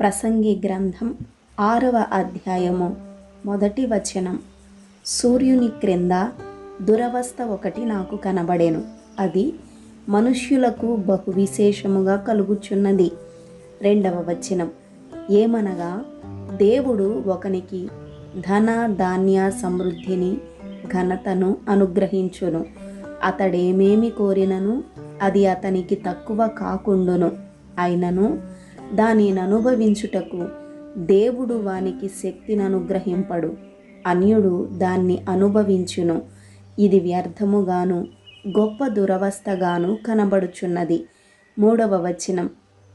ప్రసంగి గ్రంథం ఆరవ అధ్యాయము. మొదటి వచనం. సూర్యుని క్రింద దురవస్థ ఒకటి నాకు కనబడెను. అది మనుష్యులకు బహు విశేషముగా కలుగుచున్నది. రెండవ వచనం. ఏమనగా దేవుడు ఒకనికి ధన ధాన్య సమృద్ధిని ఘనతను అనుగ్రహించును. అతడేమేమి కోరినను అది అతనికి తక్కువ కాకుండును. అయినను దానిని అనుభవించుటకు దేవుడు వానికి శక్తిని అనుగ్రహింపడు అన్యుడు దాన్ని అనుభవించును. ఇది వ్యర్థముగాను గొప్ప దురవస్థగాను కనబడుచున్నది. మూడవ వచనం.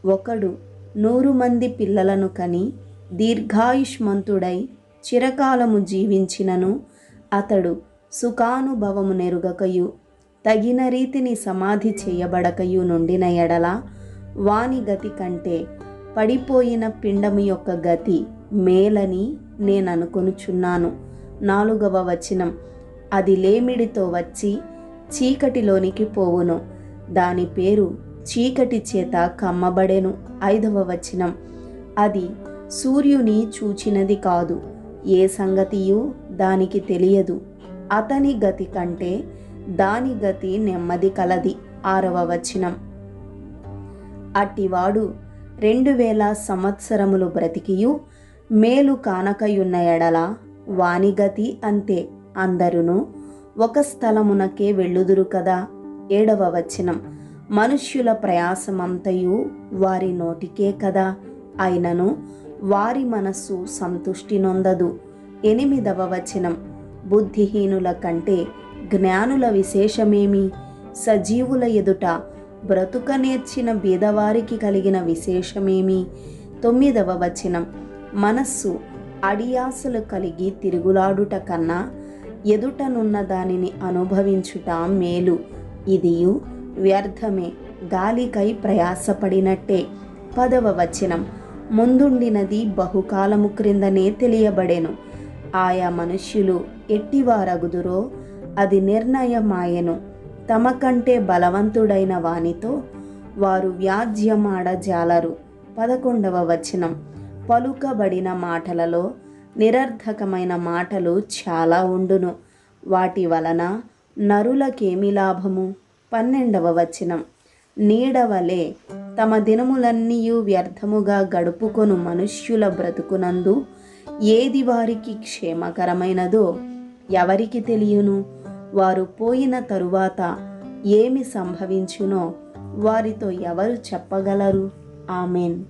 ఒకడు నూరు మంది పిల్లలను కని దీర్ఘాయుష్మంతుడై చిరకాలము జీవించినను అతడు సుఖానుభవము నెరుగకయు తగిన రీతిని సమాధి చేయబడకయు నుండిన ఎడల వాని గతి కంటే పడిపోయిన పిండము యొక్క గతి మేలని నేను అనుకొనుచున్నాను నాలుగవ వచనం. అది లేమిడితో వచ్చి చీకటిలోనికి పోవును. దాని పేరు చీకటి చేత కమ్మబడెను. ఐదవ వచనం. అది సూర్యుని చూచినది కాదు. ఏ సంగతియు దానికి తెలియదు. అతని గతి కంటే దాని గతి నెమ్మది కలది. ఆరవ వచనం. అట్టివాడు రెండు వేల సంవత్సరములు బ్రతికియు మేలు కానకయున్న ఎడల వాణిగతి అంతే. అందరును ఒక స్థలమునకే వెళ్ళుదురు కదా? ఏడవ వచనం. మనుష్యుల ప్రయాసమంతయు వారి నోటికే కదా? అయినను వారి మనస్సు సంతుష్టి నొందదు. ఎనిమిదవ వచనం. బుద్ధిహీనుల కంటే జ్ఞానుల విశేషమేమి? సజీవుల ఎదుట బ్రతుక నేర్చిన బీదవారికి కలిగిన విశేషమేమి? తొమ్మిదవ వచనం. మనస్సు అడియాసలు కలిగి తిరుగులాడుట కన్నా ఎదుటనున్న దానిని అనుభవించుట మేలు. ఇదియు వ్యర్థమే. గాలికై ప్రయాసపడినట్టే. పదవ వచనం. ముందుండినది బహుకాలము క్రిందనే తెలియబడెను. ఆయా మనుష్యులు ఎట్టివారగుదురో అది నిర్ణయమాయెను. తమ కంటే బలవంతుడైన వానితో వారు వ్యాజ్యమాడ జాలరు. పదకొండవ వచనం. పలుకబడిన మాటలలో నిరర్ధకమైన మాటలు చాలా ఉండును. వాటి వలన నరులకేమి లాభము? పన్నెండవ వచనం. నీడవలే తమ దినములన్నీయు వ్యర్థముగా గడుపుకొను మనుష్యుల బ్రతుకునందు ఏది వారికి క్షేమకరమైనదో ఎవరికి తెలియను? వారు పోయిన తరువాత ఏమి సంభవించునో వారితో ఎవరు చెప్పగలరు? ఆమెన్.